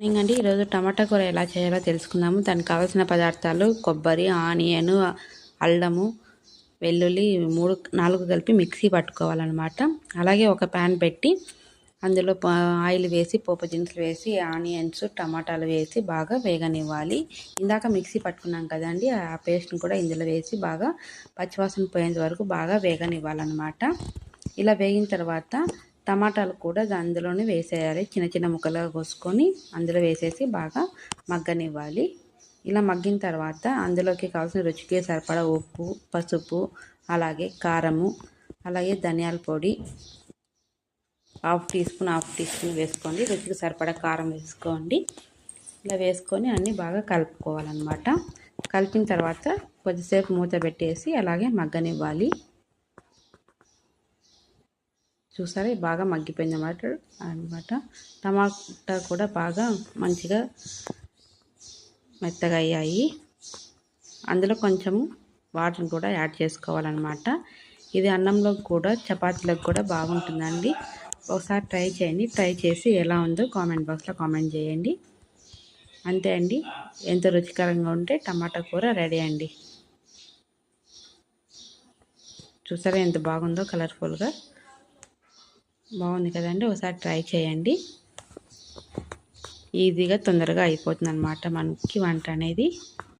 ఇంకండి ఈరోజు టమాటా కూర ఎలా చేయాలో తెలుసుకుందాము. దానికి కావాల్సిన పదార్థాలు కొబ్బరి ఆనియన్ అల్లము వెల్లుల్లి మూడు నాలుగు కలిపి మిక్సీ పట్టుకోవాలన్నమాట. అలాగే ఒక ప్యాన్ పెట్టి అందులో ఆయిల్ వేసి పోపు దినుసులు వేసి ఆనియన్స్ టమాటాలు వేసి బాగా వేగనివ్వాలి. ఇందాక మిక్సీ పట్టుకున్నాం కదండి ఆ పేస్ట్ని కూడా ఇందులో వేసి బాగా పచ్చివాసన పోయేంత వరకు బాగా వేగనివ్వాలన్నమాట. ఇలా వేగిన తర్వాత టమాటాలు కూడా అందులోనే వేసేయాలి. చిన్న చిన్న ముక్కలుగా కోసుకొని అందులో వేసేసి బాగా మగ్గనివ్వాలి. ఇలా మగ్గిన తర్వాత అందులోకి కావాల్సిన రుచికి సరిపడా ఉప్పు పసుపు అలాగే కారము అలాగే ధనియాల పొడి half tea spoon half tea spoon వేసుకోండి. రుచికి సరిపడా కారం వేసుకోండి. ఇలా వేసుకొని అన్నీ బాగా కలుపుకోవాలన్నమాట. కలిపిన తర్వాత కొద్దిసేపు మూత పెట్టేసి అలాగే మగ్గనివ్వాలి. చూసారా? బాగా మగ్గిపోయింది అన్నమాట. అనమాట టమాటా కూడా బాగా మంచిగా మెత్తగా అయ్యాయి. అందులో కొంచెం వాటర్ని కూడా యాడ్ చేసుకోవాలన్నమాట. ఇది అన్నంలో కూడా చపాతీలకు కూడా బాగుంటుందండి. ఒకసారి ట్రై చేయండి. ట్రై చేసి ఎలా ఉందో కామెంట్ బాక్స్లో కామెంట్ చేయండి. అంతే అండి. ఎంత రుచికరంగా ఉంటే టమాటా కూర రెడీ అండి. చూసారా ఎంత బాగుందో కలర్ఫుల్గా. బాగుంది కదండి. ఒకసారి ట్రై చేయండి. ఈజీగా తొందరగా అయిపోతుంది అనమాట మనకి వంట అనేది.